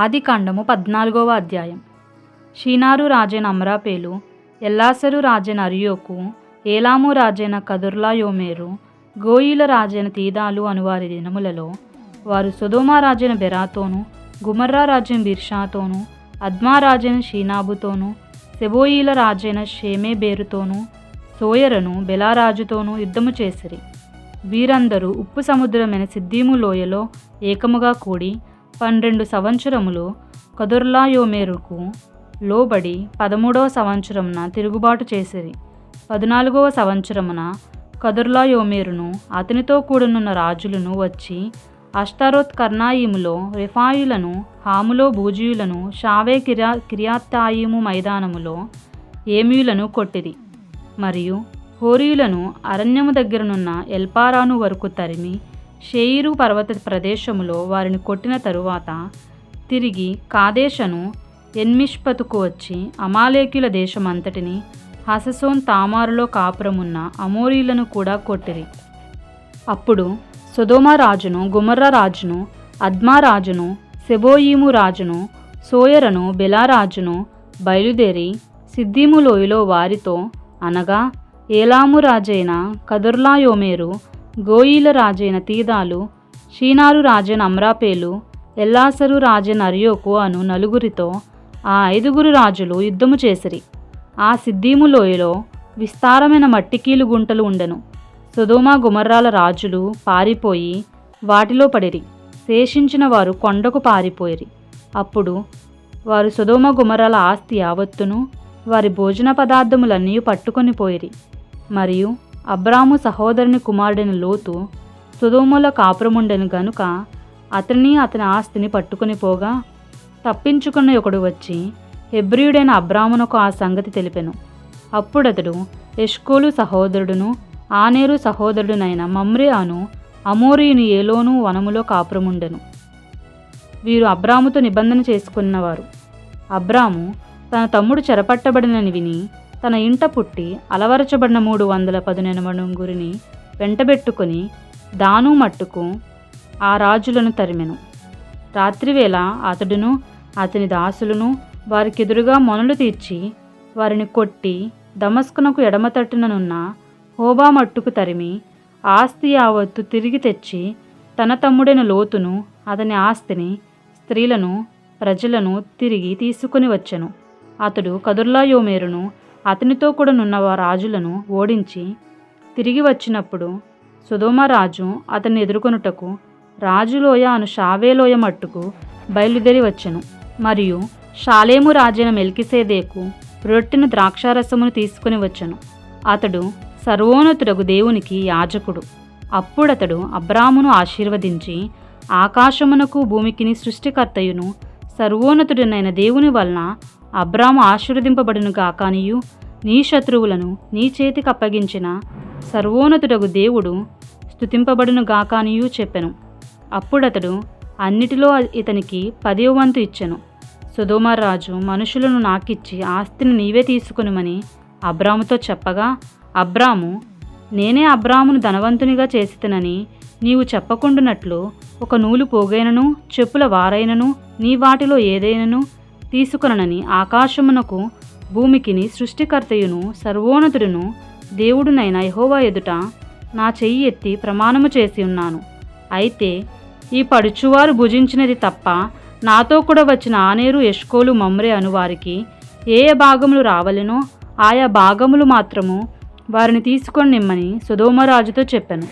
ఆదికాండము పద్నాలుగవ అధ్యాయం. షీనారు రాజైన అమరాపేలు ఎల్లాసరు రాజైన అరియోకు ఏలాము రాజైన కదుర్లాయోమేరు గోయిల రాజైన తీదాలు అనువారి దినములలో వారు సుధోమా రాజైన బెరాతోను గుమర్రా రాజైన బిర్షాతోను అద్మా రాజైన షీనాబుతోను సెబోయిల రాజైన షేమేబేరుతోను సోయరను బెలారాజుతోనూ యుద్ధము చేసిరి. వీరందరూ ఉప్పు సముద్రమైన సిద్దీము లోయలో ఏకముగా కూడి పన్నెండు సంవత్సరములు కదుర్లాయోమేరుకు లోబడి పదమూడవ సంవత్సరమున తిరుగుబాటు చేసిరి. పద్నాలుగవ సంవత్సరమున కదుర్లాయోమేరును అతనితో కూడనున్న రాజులను వచ్చి అష్టారోత్ కర్నాయిములో రిఫాయులను హాములో బూజీయులను షావే కిరా కిరియాత్తాయిము మైదానములో ఏమియులను కొట్టిరి. మరియు హోరీయులను అరణ్యము దగ్గరనున్న ఎల్పారాను వరకు తరిమి షేయిరు పర్వత ప్రదేశములో వారిని కొట్టిన తరువాత తిరిగి కాదేశను ఎన్మిష్పతుకు వచ్చి అమాలేకుల దేశమంతటిని హససోన్ తామారులో కాపురమున్న అమోరీలను కూడా కొట్టిరి. అప్పుడు సొదోమ రాజును అద్మారాజును రాజును సెబోయీము రాజును సోయరను బెలారాజును బయలుదేరి సిద్దీములోయలో వారితో అనగా ఏలాము రాజైన కదుర్లాయోమేరు గోయిల రాజైన తీదాలు షీనారు రాజైన అమ్రాపేలు ఎల్లాసరు రాజైన అరియోకు అను నలుగురితో ఆ ఐదుగురు రాజులు యుద్ధము చేసిరి. ఆ సిద్దీము లోయలో విస్తారమైన మట్టికీలు గుంటలు ఉండెను. సుధోమా గుమర్రాల రాజులు పారిపోయి వాటిలో పడిరి. శేషించిన వారు కొండకు పారిపోయిరి. అప్పుడు వారు సొదోమ గుమరాల ఆస్తి యావత్తును వారి భోజన పదార్థములన్నీ పట్టుకొని పోయిరి. మరియు అబ్రాము సహోదరుని కుమారుడైన లోతు సుధోముల కాపురముండెను గనుక అతని అతని ఆస్తిని పట్టుకుని పోగా తప్పించుకున్న ఒకడు వచ్చి హెబ్రియుడైన అబ్రామునకు ఆ సంగతి తెలిపెను. అప్పుడతడు ఎష్కోలు సహోదరుడును ఆనేరు సహోదరుడునైన మమ్రే అను అమోరియుని ఏలోను వనములో కాపురముండెను. వీరు అబ్రాముతో నిబంధన చేసుకున్నవారు. అబ్రాము తన తమ్ముడు చెరపట్టబడినని విని తన ఇంట పుట్టి అలవరచబడిన మూడు వందల పదునెనమడుగురిని వెంటబెట్టుకొని దాను మట్టుకు ఆ రాజులను తరిమెను. రాత్రివేళ అతడును అతని దాసులను వారికెదురుగా మొనలు తీర్చి వారిని కొట్టి దమస్కునకు ఎడమ తట్టుననున్న హోబా మట్టుకు తరిమి ఆస్తి యావత్తు తిరిగి తెచ్చి తన తమ్ముడైన లోతును అతని ఆస్తిని స్త్రీలను ప్రజలను తిరిగి తీసుకుని వచ్చెను. అతడు కదుర్లాయోమేరును అతనితో కూడానున్న రాజులను ఓడించి తిరిగి వచ్చినప్పుడు సుధోమరాజు అతన్ని ఎదుర్కొనుటకు రాజులోయ అను షావేలోయ మట్టుకు బయలుదేరి వచ్చెను. మరియు షాలేము రాజైన మెల్కిసేదేకు రొట్టెను ద్రాక్షారసమును తీసుకుని వచ్చెను. అతడు సర్వోన్నతుడగు దేవునికి యాజకుడు. అప్పుడతడు అబ్రామును ఆశీర్వదించి ఆకాశమునకు భూమికిని సృష్టికర్తయును సర్వోన్నతుడినైన దేవుని వలన అబ్రాము ఆశీర్వదింపబడును కాకానియు నీ శత్రువులను నీ చేతికి అప్పగించిన సర్వోన్నతుడగు దేవుడు స్తుతింపబడును గాకానియు చెప్పెను. అప్పుడతడు అన్నిటిలో ఇతనికి పదివ వంతు ఇచ్చెను. సుధోమరాజు మనుషులను నాకిచ్చి ఆస్తిని నీవే తీసుకునిమని అబ్రాముతో చెప్పగా అబ్రాము నేనే అబ్రామును ధనవంతునిగా చేసితనని నీవు చెప్పకుండునట్లు ఒక నూలు పోగైనను చెప్పుల వారైనను నీ వాటిలో ఏదైనను తీసుకొనని ఆకాశమునకు భూమికిని సృష్టికర్తయును సర్వోన్నతుడును దేవుడునైన యహోవా ఎదుట నా చెయ్యి ఎత్తి ప్రమాణము చేసి ఉన్నాను. అయితే ఈ పడుచువారు భుజించినది తప్ప నాతో కూడా వచ్చిన ఆనేరు ఎష్కోలు మమ్రే అను వారికి ఏ భాగములు రావలెనో ఆయా భాగములు మాత్రము వారిని తీసుకొని నిమ్మని సుధోమరాజుతో చెప్పాను.